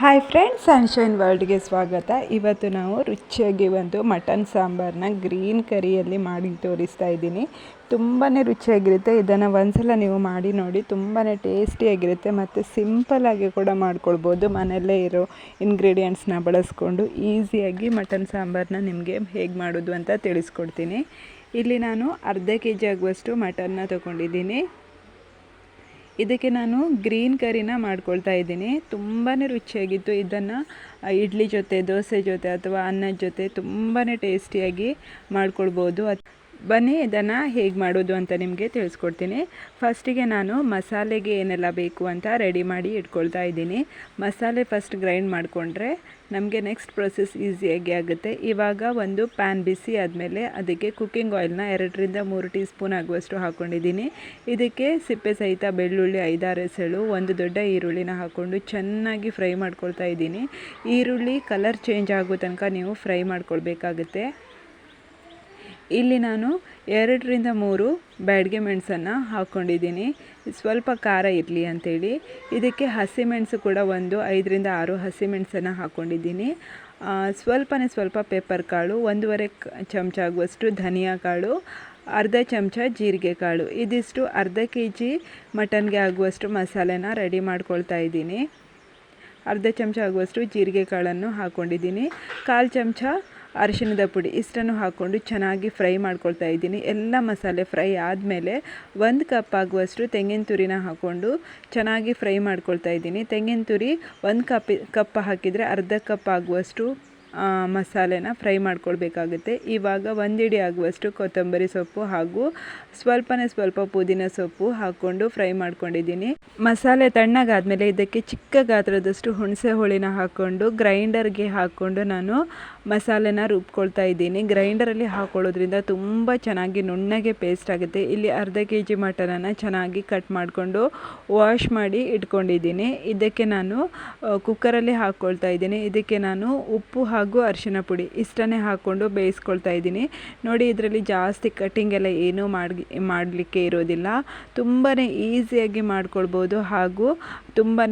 Hi friends sunshine ವರ್ಲ್ಡ್ಗೆ ಸ್ವಾಗತ. ಇವತ್ತು ನಾವು ರುಚಿಯಾಗಿ ಒಂದು ಮಟನ್ ಸಾಂಬಾರನ್ನ ಗ್ರೀನ್ ಕರಿಯಲ್ಲಿ ಮಾಡಿ ತೋರಿಸ್ತಾ ಇದ್ದೀನಿ. ತುಂಬಾ ರುಚಿಯಾಗಿರುತ್ತೆ. ಇದನ್ನು ಒಂದ್ಸಲ ನೀವು ಮಾಡಿ ನೋಡಿ ತುಂಬಾ ಟೇಸ್ಟಿಯಾಗಿರುತ್ತೆ ಮತ್ತು ಸಿಂಪಲ್ಲಾಗಿ ಕೂಡ ಮಾಡ್ಕೊಳ್ಬೋದು. ಮನೆಯಲ್ಲೇ ಇರೋ ಇಂಗ್ರೀಡಿಯೆಂಟ್ಸ್ನ ಬಳಸ್ಕೊಂಡು ಈಸಿಯಾಗಿ ಮಟನ್ ಸಾಂಬಾರನ್ನ ನಿಮಗೆ ಹೇಗೆ ಮಾಡೋದು ಅಂತ ತಿಳಿಸ್ಕೊಡ್ತೀನಿ. ಇಲ್ಲಿ ನಾನು ಅರ್ಧ ಕೆ ಜಿ ಆಗುವಷ್ಟು ಮಟನ್ನ ತೊಗೊಂಡಿದ್ದೀನಿ. ಇದಕ್ಕೆ ನಾನು ಗ್ರೀನ್ ಕರಿನ ಮಾಡ್ಕೊಳ್ತಾ ಇದ್ದೀನಿ. ತುಂಬಾ ರುಚಿಯಾಗಿತ್ತು. ಇದನ್ನು ಇಡ್ಲಿ ಜೊತೆ, ದೋಸೆ ಜೊತೆ ಅಥವಾ ಅನ್ನದ ಜೊತೆ ತುಂಬಾ ಟೇಸ್ಟಿಯಾಗಿ ಮಾಡ್ಕೊಳ್ಬೋದು. ಬನ್ನಿ, ಇದನ್ನು ಹೇಗೆ ಮಾಡೋದು ಅಂತ ನಿಮಗೆ ತಿಳಿಸ್ಕೊಡ್ತೀನಿ. ಫಸ್ಟಿಗೆ ನಾನು ಮಸಾಲೆಗೆ ಏನೆಲ್ಲ ಬೇಕು ಅಂತ ರೆಡಿ ಮಾಡಿ ಇಟ್ಕೊಳ್ತಾ ಇದ್ದೀನಿ. ಮಸಾಲೆ ಫಸ್ಟ್ ಗ್ರೈಂಡ್ ಮಾಡಿಕೊಂಡ್ರೆ ನಮಗೆ ನೆಕ್ಸ್ಟ್ ಪ್ರೊಸೆಸ್ ಈಸಿಯಾಗಿ ಆಗುತ್ತೆ. ಇವಾಗ ಒಂದು ಪ್ಯಾನ್ ಬಿಸಿ ಆದಮೇಲೆ ಅದಕ್ಕೆ ಕುಕ್ಕಿಂಗ್ ಆಯಿಲ್ನ ಎರಡರಿಂದ ಮೂರು ಟೀ ಸ್ಪೂನ್ ಆಗುವಷ್ಟು ಹಾಕ್ಕೊಂಡಿದ್ದೀನಿ ಇದಕ್ಕೆ ಸಿಪ್ಪೆ ಸಹಿತ ಬೆಳ್ಳುಳ್ಳಿ, ಐದಾರು ಎಸಳು, ಒಂದು ದೊಡ್ಡ ಈರುಳ್ಳಿನ ಹಾಕ್ಕೊಂಡು ಚೆನ್ನಾಗಿ ಫ್ರೈ ಮಾಡ್ಕೊಳ್ತಾ ಇದ್ದೀನಿ. ಈರುಳ್ಳಿ ಕಲರ್ ಚೇಂಜ್ ಆಗೋ ತನಕ ನೀವು ಫ್ರೈ ಮಾಡ್ಕೊಳ್ಬೇಕಾಗುತ್ತೆ. ಇಲ್ಲಿ ನಾನು ಎರಡರಿಂದ ಮೂರು ಬ್ಯಾಡ್ಗೆ ಮೆಣಸನ್ನು ಹಾಕ್ಕೊಂಡಿದ್ದೀನಿ. ಸ್ವಲ್ಪ ಖಾರ ಇರಲಿ ಅಂಥೇಳಿ ಇದಕ್ಕೆ ಹಸಿಮೆಣಸು ಕೂಡ ಒಂದು, ಐದರಿಂದ ಆರು ಹಸಿಮೆಣಸನ್ನು ಹಾಕ್ಕೊಂಡಿದ್ದೀನಿ. ಸ್ವಲ್ಪನೇ ಸ್ವಲ್ಪ ಪೆಪ್ಪರ್ ಕಾಳು, ಒಂದೂವರೆ ಚಮಚ ಆಗುವಷ್ಟು ಧನಿಯಾ ಕಾಳು, ಅರ್ಧ ಚಮಚ ಜೀರಿಗೆ ಕಾಳು. ಇದಿಷ್ಟು ಅರ್ಧ ಕೆ ಜಿ ಮಟನ್ಗೆ ಆಗುವಷ್ಟು ಮಸಾಲೆನ ರೆಡಿ ಮಾಡ್ಕೊಳ್ತಾ ಇದ್ದೀನಿ. ಅರ್ಧ ಚಮಚ ಆಗುವಷ್ಟು ಜೀರಿಗೆ ಕಾಳನ್ನು ಹಾಕ್ಕೊಂಡಿದ್ದೀನಿ. ಕಾಲು ಚಮಚ ಅರಿಶಿಣದ ಪುಡಿ ಇಷ್ಟನ್ನು ಹಾಕ್ಕೊಂಡು ಚೆನ್ನಾಗಿ ಫ್ರೈ ಮಾಡ್ಕೊಳ್ತಾ ಇದ್ದೀನಿ. ಎಲ್ಲ ಮಸಾಲೆ ಫ್ರೈ ಆದಮೇಲೆ ಒಂದು ಕಪ್ ಆಗುವಷ್ಟು ತೆಂಗಿನ ತುರಿನ ಹಾಕ್ಕೊಂಡು ಚೆನ್ನಾಗಿ ಫ್ರೈ ಮಾಡ್ಕೊಳ್ತಾ ಇದ್ದೀನಿ. ತೆಂಗಿನ ತುರಿ ಒಂದು ಕಪ್ ಕಪ್ ಹಾಕಿದರೆ ಅರ್ಧ ಕಪ್ ಆಗುವಷ್ಟು ಮಸಾಲೆನ ಫ್ರೈ ಮಾಡ್ಕೊಳ್ಬೇಕಾಗುತ್ತೆ. ಇವಾಗ ಒಂದಿಡಿ ಆಗುವಷ್ಟು ಕೊತ್ತಂಬರಿ ಸೊಪ್ಪು ಹಾಗೂ ಸ್ವಲ್ಪನೇ ಸ್ವಲ್ಪ ಪುದೀನ ಸೊಪ್ಪು ಹಾಕ್ಕೊಂಡು ಫ್ರೈ ಮಾಡ್ಕೊಂಡಿದ್ದೀನಿ. ಮಸಾಲೆ ತಣ್ಣಗಾದಮೇಲೆ ಇದಕ್ಕೆ ಚಿಕ್ಕ ಗಾತ್ರದಷ್ಟು ಹುಣಸೆ ಹುಳಿನ ಹಾಕ್ಕೊಂಡು ಗ್ರೈಂಡರ್ಗೆ ಹಾಕ್ಕೊಂಡು ನಾನು ಮಸಾಲೆನ ರುಬ್ಕೊಳ್ತಾ ಇದ್ದೀನಿ. ಗ್ರೈಂಡರಲ್ಲಿ ಹಾಕೊಳ್ಳೋದ್ರಿಂದ ತುಂಬ ಚೆನ್ನಾಗಿ ನುಣ್ಣಗೆ ಪೇಸ್ಟ್ ಆಗುತ್ತೆ. ಇಲ್ಲಿ ಅರ್ಧ ಕೆ ಜಿ ಮಟನನ್ನು ಚೆನ್ನಾಗಿ ಕಟ್ ಮಾಡಿಕೊಂಡು ವಾಶ್ ಮಾಡಿ ಇಟ್ಕೊಂಡಿದ್ದೀನಿ. ಇದಕ್ಕೆ ನಾನು ಕುಕ್ಕರಲ್ಲಿ ಹಾಕ್ಕೊಳ್ತಾ ಇದ್ದೀನಿ. ಇದಕ್ಕೆ ನಾನು ಉಪ್ಪು ಹಾಗೂ ಅರಿಶಿನ ಪುಡಿ ಇಷ್ಟನ್ನೇ ಹಾಕ್ಕೊಂಡು ಬೇಯಿಸ್ಕೊಳ್ತಾ ಇದ್ದೀನಿ. ನೋಡಿ, ಇದರಲ್ಲಿ ಜಾಸ್ತಿ ಕಟ್ಟಿಂಗ್ ಎಲ್ಲ ಏನೂ ಮಾಡಿ ಮಾಡಲಿಕ್ಕೆ ಇರೋದಿಲ್ಲ. ತುಂಬಾ ಈಸಿಯಾಗಿ ಮಾಡ್ಕೊಳ್ಬೋದು ಹಾಗೂ ತುಂಬಾ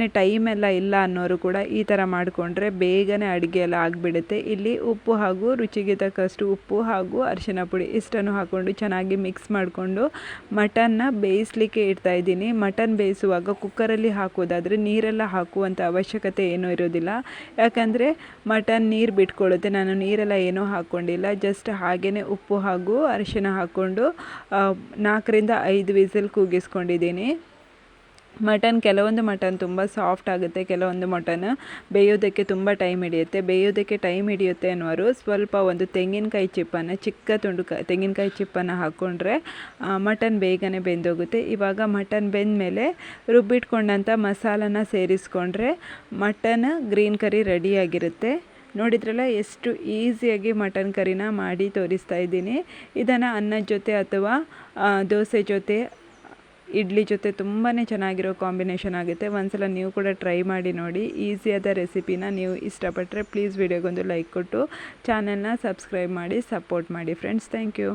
ಎಲ್ಲ ಇಲ್ಲ ಅನ್ನೋರು ಕೂಡ ಈ ಥರ ಮಾಡಿಕೊಂಡ್ರೆ ಬೇಗನೆ ಅಡುಗೆ ಎಲ್ಲ ಆಗಿಬಿಡುತ್ತೆ. ಇಲ್ಲಿ ಉಪ್ಪು ಹಾಗೂ ರುಚಿಗೆ ತಕ್ಕಷ್ಟು ಉಪ್ಪು ಹಾಗೂ ಅರಿಶಿನ ಪುಡಿ ಇಷ್ಟನ್ನು ಹಾಕ್ಕೊಂಡು ಚೆನ್ನಾಗಿ ಮಿಕ್ಸ್ ಮಾಡಿಕೊಂಡು ಮಟನ್ನ ಬೇಯಿಸಲಿಕ್ಕೆ ಇಡ್ತಾ ಇದ್ದೀನಿ. ಮಟನ್ ಬೇಯಿಸುವಾಗ ಕುಕ್ಕರಲ್ಲಿ ಹಾಕೋದಾದರೆ ನೀರೆಲ್ಲ ಹಾಕುವಂಥ ಅವಶ್ಯಕತೆ ಏನೂ ಇರೋದಿಲ್ಲ. ಯಾಕಂದರೆ ಮಟನ್ ನೀರು ಬಿಟ್ಕೊಳ್ಳುತ್ತೆ. ನಾನು ನೀರೆಲ್ಲ ಏನೂ ಹಾಕ್ಕೊಂಡಿಲ್ಲ. ಜಸ್ಟ್ ಹಾಗೆಯೇ ಉಪ್ಪು ಹಾಗೂ ಅರಿಶಿನ ಹಾಕ್ಕೊಂಡು ನಾಲ್ಕರಿಂದ ಐದು ವಿಸಿಲ್ ಕೂಗಿಸ್ಕೊಂಡಿದ್ದೀನಿ. ಮಟನ್, ಕೆಲವೊಂದು ಮಟನ್ ತುಂಬ ಸಾಫ್ಟ್ ಆಗುತ್ತೆ, ಕೆಲವೊಂದು ಮಟನ್. ಬೇಯೋದಕ್ಕೆ ತುಂಬ ಟೈಮ್ ಹಿಡಿಯುತ್ತೆ. ಬೇಯೋದಕ್ಕೆ ಟೈಮ್ ಹಿಡಿಯುತ್ತೆ ಅನ್ನೋರು ಸ್ವಲ್ಪ ಒಂದು ತೆಂಗಿನಕಾಯಿ ಚಿಪ್ಪನ್ನು, ಚಿಕ್ಕ ತುಂಡು ಕ, ತೆಂಗಿನಕಾಯಿ ಚಿಪ್ಪನ್ನು ಹಾಕ್ಕೊಂಡ್ರೆ ಮಟನ್ ಬೇಗನೆ ಬೆಂದೋಗುತ್ತೆ. ಇವಾಗ ಮಟನ್ ಬೆಂದ ಮೇಲೆ ರುಬ್ಬಿಟ್ಕೊಂಡಂಥ ಮಸಾಲನ ಸೇರಿಸ್ಕೊಂಡ್ರೆ ಮಟನ್ ಗ್ರೀನ್ ಕರಿ ರೆಡಿಯಾಗಿರುತ್ತೆ ನೋಡಿದ್ರಲ್ಲ, ಎಷ್ಟು ಈಸಿಯಾಗಿ ಮಟನ್ ಕರಿನ ಮಾಡಿ ತೋರಿಸ್ತಾ ಇದ್ದೀನಿ. ಇದನ್ನು ಅನ್ನದ ಜೊತೆ ಅಥವಾ ದೋಸೆ ಜೊತೆ, ಇಡ್ಲಿ ಜೊತೆ ತುಂಬಾ ಚೆನ್ನಾಗಿರೋ ಕಾಂಬಿನೇಷನ್ ಆಗುತ್ತೆ. ಒಂದ್ಸಲ ನೀವು ಕೂಡ ಟ್ರೈ ಮಾಡಿ ನೋಡಿ. ಈಸಿಯಾದ ರೆಸಿಪಿನ ನೀವು ಇಷ್ಟಪಟ್ಟರೆ ಪ್ಲೀಸ್ ವಿಡಿಯೋಗೊಂದು ಲೈಕ್ ಕೊಟ್ಟು, ಚಾನೆಲ್ನ ಸಬ್ಸ್ಕ್ರೈಬ್ ಮಾಡಿ, ಸಪೋರ್ಟ್ ಮಾಡಿ ಫ್ರೆಂಡ್ಸ್. Thank you.